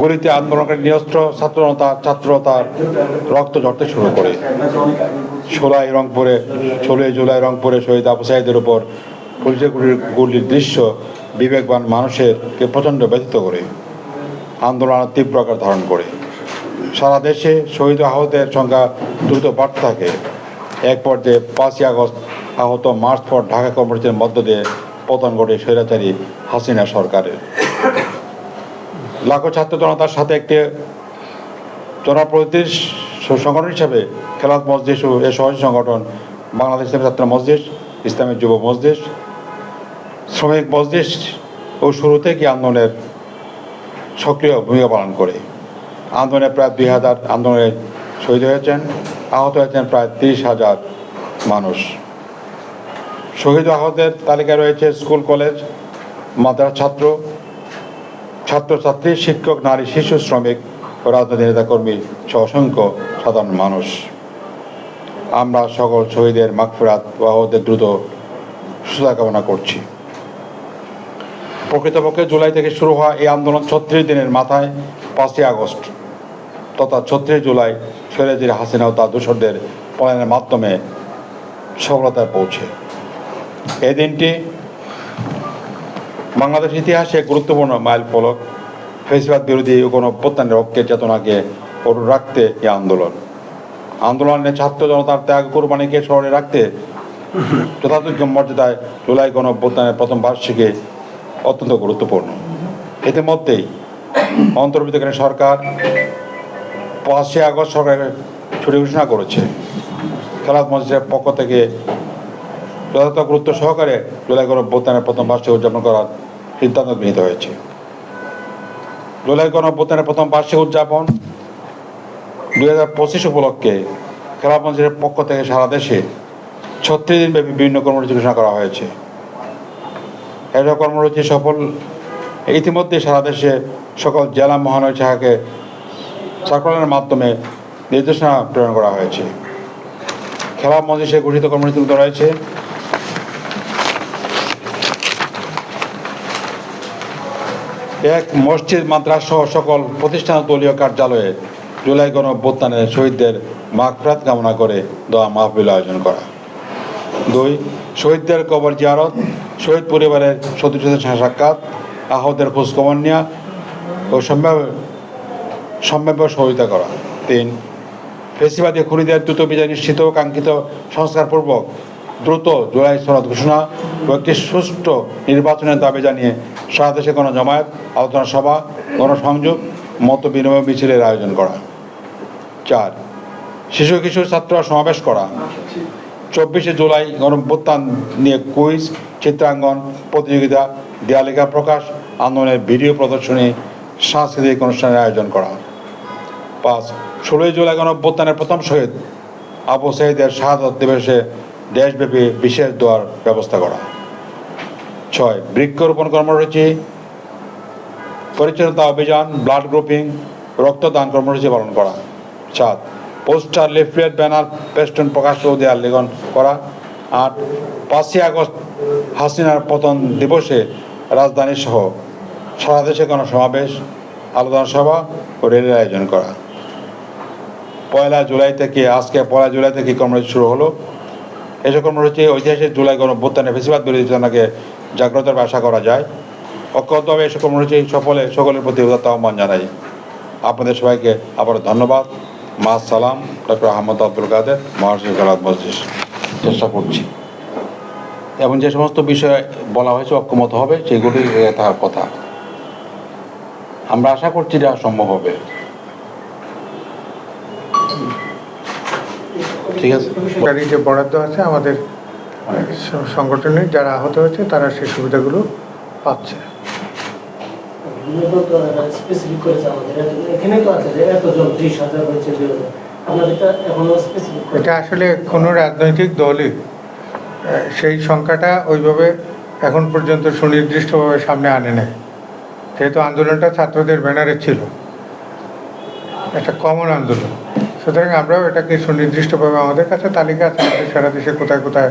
গুলিতে আন্দোলনকারী নিরস্ত্র ছাত্রতা ছাত্রতার রক্ত ঝরতে শুরু করে। ষোলাই রংপুরে ষোলোই জুলাই রংপুরে শহীদ আবু সাইদের উপর পুলিশের গুলির গুলির দৃশ্য বিবেকবান মানুষেরকে প্রচণ্ড ব্যথিত করে। আন্দোলন তীব্র আকার ধারণ করে। সারা দেশে শহীদ আহতের সংখ্যা দ্রুত বাড়তে থাকে। এক পর্যায়ে পাঁচই আগস্ট আহত মার্চ পর ঢাকা কর্মসূচির মধ্য দিয়ে পতন ঘটে স্বৈরাচারী হাসিনা সরকারের। লাখো ছাত্র জনতার সাথে একটি জনপ্রতিনিধির সংগঠন হিসাবে খেলাত মসজিদ ও এ সহজ সংগঠন, বাংলাদেশ ইসলামী ছাত্র মসজিদ, ইসলামী যুব মসজিদ, শ্রমিক মসজিদ ও শুরু থেকে আন্দোলনের সক্রিয় ভূমিকা পালন করে। আন্দোলনে প্রায় দুই হাজার আন্দোলনে শহীদ হয়েছেন, আহত হয়েছেন প্রায় তিরিশ হাজার মানুষ। শহীদ আহতের তালিকায় রয়েছে স্কুল, কলেজ, মাদ্রাস ছাত্র ছাত্রছাত্রী, শিক্ষক, নারী, শিশু, শ্রমিক ও রাজনৈতিক নেতাকর্মী সহ অসংখ্য সাধারণ মানুষ। আমরা সকল শহীদের মাগফিরাত ও আহতদের দ্রুত সুস্থতা কামনা করছি। প্রকৃতপক্ষে জুলাই থেকে শুরু হওয়া এই আন্দোলন ছত্রিশ দিনের মাথায় পাঁচই আগস্ট তথা ছত্রিশ জুলাই শৈরাজির হাসিনা ও তার দূষরদের পলায়নের মাধ্যমে সফলতায় পৌঁছে। এই দিনটি বাংলাদেশ ইতিহাসে গুরুত্বপূর্ণ মাইল ফলক। ফেসবাদ বিরোধী অভ্যুত্থানের ঐক্যের চেতনাকে অটুট রাখতে এই আন্দোলন। আন্দোলনে ছাত্র জনতার ত্যাগ কোরবানিকে স্মরণে রাখতে যথাযোগ্য মর্যাদায় জুলাই গণ অভ্যুত্থানের প্রথম বার্ষিকী অত্যন্ত গুরুত্বপূর্ণ। ইতিমধ্যেই অন্তর্বর্তীকালীন সরকার পাঁচই আগস্ট সরকারের ছুটি ঘোষণা করেছে। খেলাত মঞ্চের পক্ষ থেকে যথাযথ গুরুত্ব সহকারে জুলাই গণ অভ্যুত্থানের প্রথম বার্ষিক উদযাপন করার সিদ্ধান্ত গৃহীত হয়েছে। জুলাই গণ অভ্যুত্থানের প্রথম বার্ষিক উদযাপন দুই হাজার পঁচিশ উপলক্ষে খেলা মঞ্চের পক্ষ থেকে সারা দেশে ছত্রিশ দিনব্যাপী বিভিন্ন কর্মসূচি ঘোষণা করা হয়েছে। এসব কর্মসূচি সফল ইতিমধ্যে সারা দেশে সকল জেলা মহানগর শাখাকে সার্কুলারের মাধ্যমে নির্দেশনা প্রেরণ করা হয়েছে। খেলা মঞ্চে ঘোষিত কর্মসূচিগুলো রয়েছে এক মসজিদ মাদ্রাস সহ সকল প্রতিষ্ঠান দলীয় কার্যালয়ে জুলাই গণ অভ্যুত্থানে শহীদদের মাগফিরাত কামনা করে দোয়া মাহফিল আয়োজন করা। দুই, শহীদদের কবর জিয়ারত, শহীদ পরিবারের সদস্যদের সাথে সাক্ষাৎ, আহতদের খোঁজখবর নেওয়া ও সম্ভাব্য সম্ভাব্য সহযোগিতা করা। তিন, ফেসিবাদী খুনিদের দ্রুত বিজয় নিশ্চিত কাঙ্ক্ষিত সংস্কারপূর্বক দ্রুত জুলাই সনদ ঘোষণা ও একটি সুষ্ঠু নির্বাচনের দাবি জানিয়ে সারা দেশে কোনো জমায়েত আলোচনা সভা, গণসংযোগ, মত বিনিময় মিছিলের আয়োজন করা। চার, শিশু কিশোর ছাত্ররা সমাবেশ করা। চব্বিশে জুলাই গণভ্যুত্থান নিয়ে কুইজ চিত্রাঙ্গন প্রতিযোগিতা, দেয়ালিকা প্রকাশ, আন্দোলনের ভিডিও প্রদর্শনী, সাংস্কৃতিক অনুষ্ঠানের আয়োজন করা। পাঁচ, ষোলোই জুলাই গণভ্যুত্থানের প্রথম শহীদ আবু সাইদের শাহাদত দিবসে দেশব্যাপী বিশেষ দোয়ার ব্যবস্থা করা। ছয়, বৃক্ষরোপণ কর্মসূচি, পরিচ্ছন্নতা অভিযান ব্লাড গ্রুপিং রক্তদান কর্মসূচি পালন করা। সাত, পোস্টার, লিফলেট, ব্যানার, পেস্টন প্রকাশ ও দেয়াল লিখন করা। আট, পাঁচই আগস্ট হাসিনার পতন দিবসে রাজধানী সহ সারা দেশে কোনো সমাবেশ আলোচনা সভা ও রেলের আয়োজন করা। পয়লা জুলাই থেকে, আজকে পয়লা জুলাই থেকে কর্মসূচি শুরু হলো। এসব কর্মসূচি ঐতিহাসিক জুলাই গণ গণভ্যুত্থানে বেশিরভাগ বিরোধী চেতনাকে জাগ্রতার আশা করা যায়। অক্ষতভাবে এসব কর্মসূচি সফলে সকলের প্রতি উদাত্ত আহ্বান জানাই। আপনাদের সবাইকে আবার ধন্যবাদ। মা সালাম, ডক্টর আহমদ আব্দুল কাদের মহাশয় কালাত চেষ্টা করছি। এবং যে সমস্ত বিষয়ে বলা হয়েছে অক্ষমত হবে, সেগুলি তার কথা। আমরা আশা করছি যা সম্ভব হবে। ঠিক আছে। সরকারি যে বরাদ্দ আছে আমাদের স- সংগঠনে যারা আহত হয়েছে তারা সেই সুবিধাগুলো পাচ্ছে। এটা আসলে কোনো রাজনৈতিক দলই সেই সংখ্যাটা ওইভাবে এখন পর্যন্ত সুনির্দিষ্টভাবে সামনে আনে নাই। যেহেতু আন্দোলনটা ছাত্রদের ব্যানারে ছিল একটা কমন আন্দোলন। সুতরাং আমরাও এটাকে সুনির্দিষ্টভাবে আমাদের কাছে তালিকা আছে আমাদের সারা দেশে কোথায় কোথায়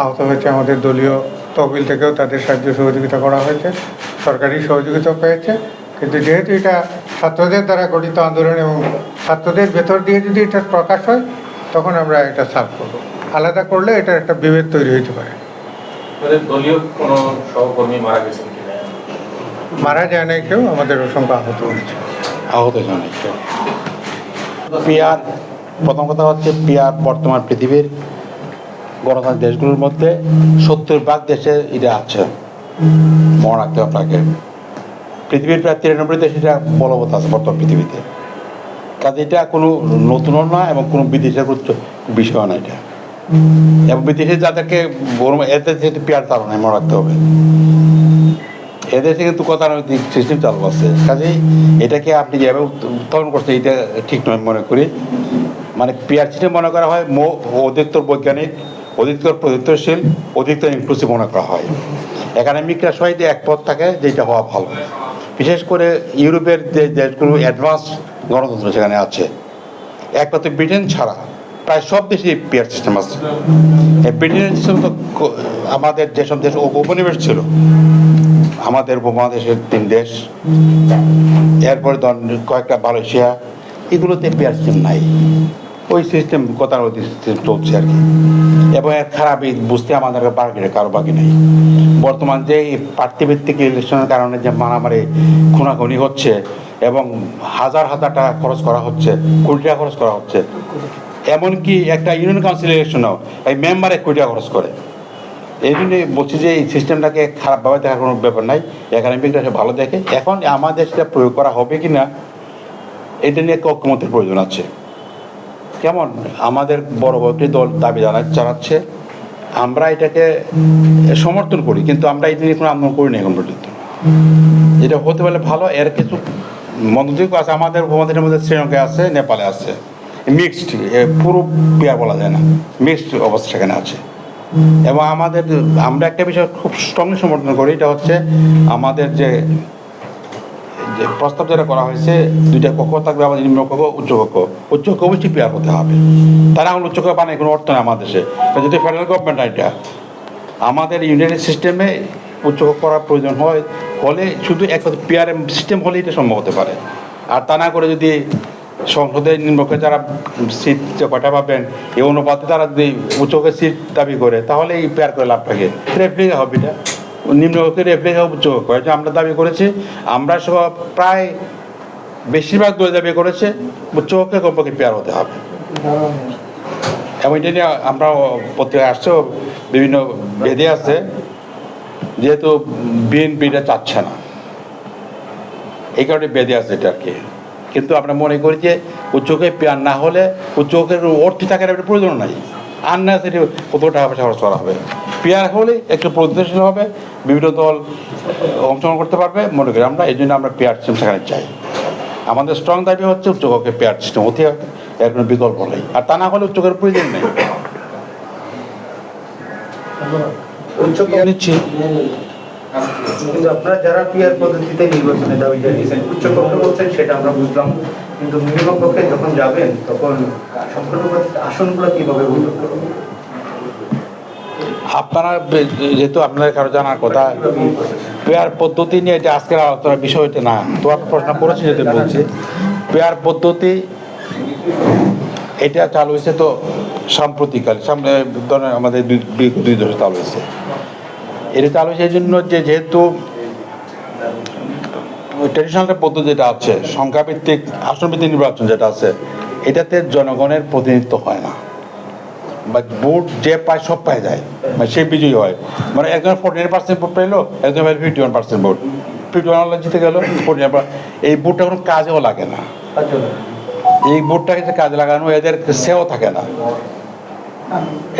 আহত হয়েছে আমাদের দলীয় তহবিল থেকেও তাদের সাহায্য সহযোগিতা করা হয়েছে সরকারি সহযোগিতা পেয়েছে। কিন্তু যেহেতু এটা ছাত্রদের দ্বারা গঠিত আন্দোলন এবং ছাত্রদের ভেতর দিয়ে যদি এটা প্রকাশ হয় তখন আমরা এটা সাফ করব। আলাদা করলে এটার একটা বিভেদ তৈরি হতে পারে। আমাদের দলীয় কোনো সহকর্মী মারা গেছেন মারা যায় নাই কেউ আমাদের অসংখ্য আহত হয়েছে। আহত জনক পিয়ার, প্রথম কথা হচ্ছে পিয়ার বর্তমান পৃথিবীর গণতান্ত্রিক দেশগুলোর মধ্যে সত্তর ভাগ দেশে এটা আছে। মনে রাখতে আপনাকে। পৃথিবীর প্রায় তিরানব্বই দেশে এটা বলবৎ আছে বর্তমান পৃথিবীতে। কাজে এটা কোনো নতুনও না এবং কোনো বিদেশের উচ্চ বিষয় না এটা। এবং বিদেশে যাদেরকে যেহেতু পেয়ার তারা মনে রাখতে হবে। এদেশে কিন্তু গতানৈতিক সিস্টেম চালু আছে। কাজেই এটাকে আপনি যেভাবে উত্থাপন করছেন, এটা ঠিক নয় মনে করি। মানে পিয়ার সিস্টেম মনে করা হয় মো, অধিকতর বৈজ্ঞানিক, অধিকতর প্রযুক্তশীল, অধিকতর ইনক্লুসিভ মনে করা হয়। একাডেমিকরা সবাই এক পথ থাকে যেটা হওয়া ভালো। বিশেষ করে ইউরোপের যে দেশগুলো অ্যাডভান্স গণতন্ত্র সেখানে আছে। একমাত্র ব্রিটেন ছাড়া প্রায় সব দেশেই পিয়ার সিস্টেম আছে। ব্রিটেনের সিস্টেম তো আমাদের যেসব দেশ উপ- উপনিবেশ ছিল আমাদের উপমহাদেশের তিন দেশ, এরপরে কয়েকটা মালয়েশিয়া, এগুলোতে পেয়ার সিস্টেম নাই। ওই সিস্টেম গতানুগতিক সিস্টেম চলছে আর কি। এবং এর খারাপই বুঝতে আমাদের বার্গেটে কারও বাকি নেই। বর্তমান যে এই প্রার্থীভিত্তিক ইলেকশনের কারণে যে মারামারি, খুনাখুনি হচ্ছে এবং হাজার হাজার টাকা খরচ করা হচ্ছে, কোটি টাকা খরচ করা হচ্ছে। এমনকি একটা ইউনিয়ন কাউন্সিল ইলেকশনও এই মেম্বারে কোটি টাকা খরচ করে। এই জন্য বলছি যে এই সিস্টেমটাকে খারাপভাবে দেখার কোনো ব্যাপার নাই। একাডেমিকরা সে ভালো দেখে। এখন আমাদের সেটা প্রয়োগ করা হবে কি না এটা নিয়ে ঐক্যমতের প্রয়োজন আছে। কেমন? আমাদের বড় বড় দল দাবি জানা জানাচ্ছে, আমরা এটাকে সমর্থন করি, কিন্তু আমরা এটা নিয়ে কোনো আন্দোলন করি না এখন পর্যন্ত। এটা হতে পারলে ভালো, এর কিছু মন্দির আছে, আমাদের উপমহাদেশের মধ্যে শ্রীলঙ্কায় আছে, নেপালে আছে। মিক্সড পুরো পেয়ার বলা যায় না। মিক্সড অবস্থা সেখানে আছে। এবং আমাদের আমরা একটা বিষয় খুব স্ট্রংলি সমর্থন করি, এটা হচ্ছে আমাদের যে যে প্রস্তাব যেটা করা হয়েছে, দুইটা কক্ষ থাকবে, আমাদের নিম্ন কক্ষ উচ্চ কক্ষ উচ্চ কক্ষ অবশ্যই পেয়ার হতে হবে। তারা এখন উচ্চ কক্ষ বানায়, কোনো অর্থ নেই আমাদের দেশে। যদি ফেডারেল গভর্নমেন্ট এটা, আমাদের ইউনিয়নের সিস্টেমে উচ্চ কক্ষ করার প্রয়োজন হয়, হলে শুধু এক পেয়ার সিস্টেম হলে এটা সম্ভব হতে পারে। আর তা না করে যদি সংসদের নিম্নকে যারা সিট কটা পাবেন, এই অনুপাতে তারা যদি উচ্চকে সিট দাবি করে, তাহলে এই পেয়ার করে লাভ থাকে। রেফ্রিকা হবে এটা। নিম্নকে রেফ্রিকা উচ্চ এটা আমরা দাবি করেছি। আমরা সব প্রায় বেশিরভাগ দল দাবি করেছে উচ্চকক্ষে কমপক্ষে পেয়ার হতে হবে। এবং এটা নিয়ে আমরা পত্রিকায় আসছে, বিভিন্ন বেদে আছে, যেহেতু বিএনপিটা চাচ্ছে না। এই কারণে বেদে আছে এটা আর কি কিন্তু আমরা মনে করি যে উচ্চকে পেয়ার না হলে উচ্চকের অর্থ থাকার একটা প্রয়োজন নাই। আর না সেটি কত টাকা পয়সা খরচ করা হবে? পেয়ার হলে একটু প্রগতিশীল হবে বিভিন্ন দল অংশগ্রহণ করতে পারবে মনে করি আমরা এই জন্য আমরা পেয়ার সিস্টেম সেখানে চাই। আমাদের স্ট্রং দাবি হচ্ছে উচ্চকক্ষে পেয়ার সিস্টেম হতে হবে এর কোনো বিকল্প নেই। আর তা না হলে উচ্চকের প্রয়োজন নেই। নিচ্ছি। কিন্তু আপনারা যারা পিয়ার পদ্ধতিতে নির্বাচনে দাবি জানিয়েছেন, উচ্চ কক্ষ বলছেন, সেটা আমরা বুঝলাম। কিন্তু নিম্ন কক্ষে যখন যাবেন, তখন সম্পূর্ণগত আসনগুলো কীভাবে বৈঠক করবেন? আপনারা যেহেতু আপনাদের কারও জানার কথা? পেয়ার পদ্ধতি নিয়ে এটা আজকের আলোচনার বিষয় এটা না। তো আপনার প্রশ্ন করেছি যেতে বলছি পেয়ার পদ্ধতি, এটা চালু হয়েছে তো সাম্প্রতিককাল, সামনে ধরেন আমাদের দুই দুই- দশক চালু হয়েছে। চালু হয়েছে এই জন্য যে যেহেতু ট্রেডিশনাল পদ্ধতি যেটা আছে, সংখ্যাভিত্তিক আসনভিত্তিক নির্বাচন যেটা আছে, এটাতে জনগণের প্রতিনিধিত্ব হয় না। বা ভোট যে পায় সব পায় যায় মানে সে বিজয়ী হয়। মানে একজন ফোর্টি নাইন পার্সেন্ট ভোট পেল, একজন ফিফটি ওয়ান পার্সেন্ট ভোট। ফিফটি ওয়ান জিতে গেল ফোর্টি নাইন এই ভোটটা কোনো কাজেও লাগে না। এই ভোটটাকে যে কাজে লাগানো, এদের সেও থাকে না।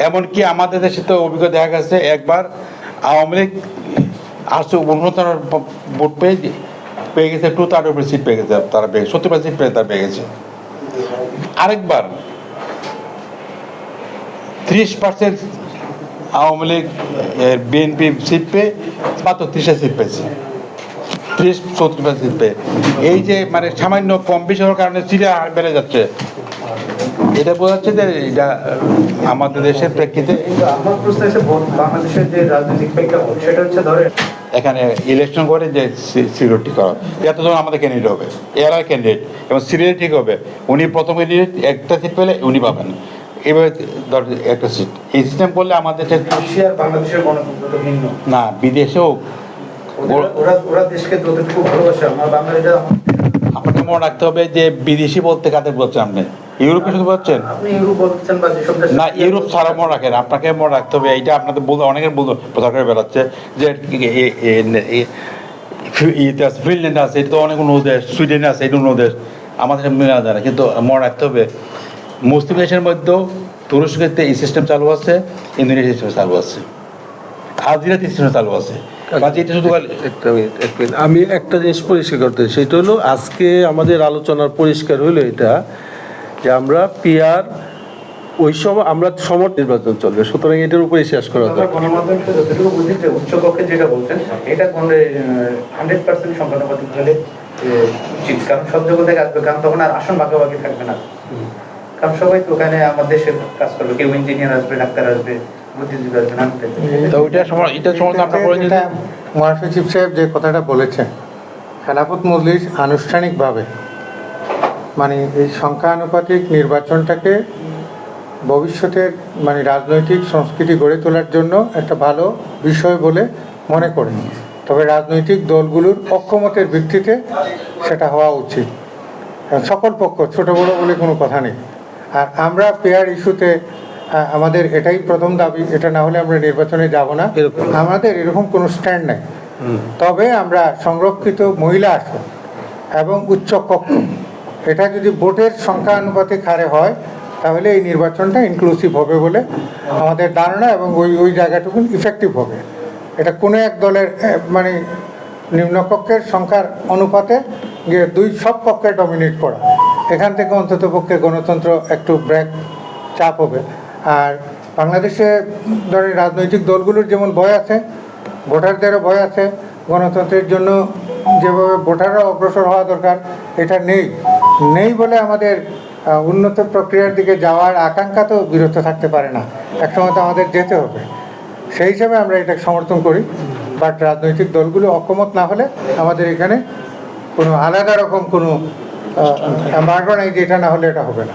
এমনকি আমাদের দেশে তো অভিজ্ঞতা দেখা গেছে, একবার আওয়ামী লীগ আসছে উন্নত ভোট পেয়ে পেয়ে গেছে টু তার উপরে সিট পেয়ে গেছে তারা পেয়ে সত্তর পার্সেন্ট পেয়ে তারা পেয়ে গেছে। আরেকবার, ত্রিশ percent Awami League BNP seat পেয়ে মাত্র ত্রিশটা সিট পেয়েছে। ত্রিশ, চৌত্রিশ পার্সেন্ট পেয়ে। এই যে মানে সামান্য কম বেশি হওয়ার কারণে সিটে বেড়ে যাচ্ছে। এটা বোঝা যাচ্ছে যে এটা আমাদের দেশের প্রেক্ষিতে বাংলাদেশের যে রাজনৈতিক প্রেক্ষাপট সেটা হচ্ছে ধরে এখানে ইলেকশন করে যে সিকিউরিটি করা এতজন আমাদের ক্যান্ডিডেট হবে এরা ক্যান্ডিডেট এবং সিরিয়াল ঠিক হবে। উনি প্রথম ক্যান্ডিডেট একটা সিট পেলে উনি পাবেন। এভাবে ধর একটা সিট এই সিস্টেম করলে আমাদের বাংলাদেশের গণতন্ত্র ভিন্ন। না বিদেশেও ওরা ওরা দেশকে যতটুকু ভালোবাসে আমার বাঙালিরা আপনাকে মনে রাখতে হবে যে বিদেশি বলতে কাদের বলছেন আপনি ইউরোপে শুধু দেশ না ইউরোপ ছাড়া মনে রাখেন আপনাকে মনে রাখতে হবে এইটা আপনাদের বলতে অনেকের বলতে প্রচার করে বেড়াচ্ছে যে আছে ফিনল্যান্ড আছে এটা তো অনেক অন্য দেশ সুইডেন আছে এটা অন্য দেশ আমাদের যায় না কিন্তু মনে রাখতে হবে মুসলিম দেশের মধ্যেও তুরস্কেতে এই সিস্টেম চালু আছে ইন্দোনেশিয়া সিস্টেম চালু আছে আজরাত সিস্টেম চালু আছে আমি একটা জিনিস পরিষ্কার করতে সেটা হলো আজকে আমাদের আলোচনার পরিষ্কার হলো এটা যে আমরা পিয়ার ওই সময় আমরা সমর নির্বাচন চলবে। সুতরাং এটার উপরে শেষ করা দরকার। গণমাধ্যমকে যতটুকু বুঝি যে উচ্চ যেটা বলছেন এটা কোন হান্ড্রেড পার্সেন্ট সংখ্যানুপাতিক হলে এ, উচিত। কারণ সব জগৎ আসবে কারণ তখন আর আসন ভাগাভাগি থাকবে না। কারণ সবাই তো ওখানে আমার দেশে কাজ করবে কেউ ইঞ্জিনিয়ার আসবে ডাক্তার আসবে বুদ্ধিজীবী আসবে নানান তো ওইটা সময় এটা আপনার সাহেব যে কথাটা বলেছেন খেলাফত মজলিস আনুষ্ঠানিকভাবে মানে এই সংখ্যানুপাতিক নির্বাচনটাকে ভবিষ্যতের মানে রাজনৈতিক সংস্কৃতি গড়ে তোলার জন্য একটা ভালো বিষয় বলে মনে করেন তবে রাজনৈতিক দলগুলোর অক্ষমতের ভিত্তিতে সেটা হওয়া উচিত। সকল পক্ষ ছোটো বড়ো বলে কোনো কথা নেই। আর আমরা পেয়ার ইস্যুতে আমাদের এটাই প্রথম দাবি এটা না হলে আমরা নির্বাচনে যাব না। আমাদের এরকম কোনো স্ট্যান্ড নেই। তবে আমরা সংরক্ষিত মহিলা আসন এবং উচ্চ কক্ষ। এটা যদি ভোটের সংখ্যা আনুপাতিক হারে হয়, তাহলে এই নির্বাচনটা ইনক্লুসিভ হবে বলে আমাদের ধারণা এবং ওই ওই জায়গাটুকু ইফেক্টিভ হবে। এটা কোনো এক দলের মানে নিম্নকক্ষের সংখ্যার অনুপাতে গিয়ে দুই সব পক্ষে ডমিনেট করা। এখান থেকে অন্তত পক্ষে গণতন্ত্র একটু ব্রেক চাপ হবে। আর বাংলাদেশে ধরেন রাজনৈতিক দলগুলোর যেমন ভয় আছে, ভোটারদেরও ভয় আছে, গণতন্ত্রের জন্য যেভাবে ভোটাররা অগ্রসর হওয়া দরকার এটা নেই। নেই বলে আমাদের উন্নত প্রক্রিয়ার দিকে যাওয়ার আকাঙ্ক্ষা তো বিরত থাকতে পারে না। একসময় তো আমাদের যেতে হবে। সেই হিসাবে আমরা এটা সমর্থন করি। বাট রাজনৈতিক দলগুলো অকমত না হলে আমাদের এখানে কোনো আলাদা রকম কোনো এম্বার্গো নাই যে এটা না হলে এটা হবে না।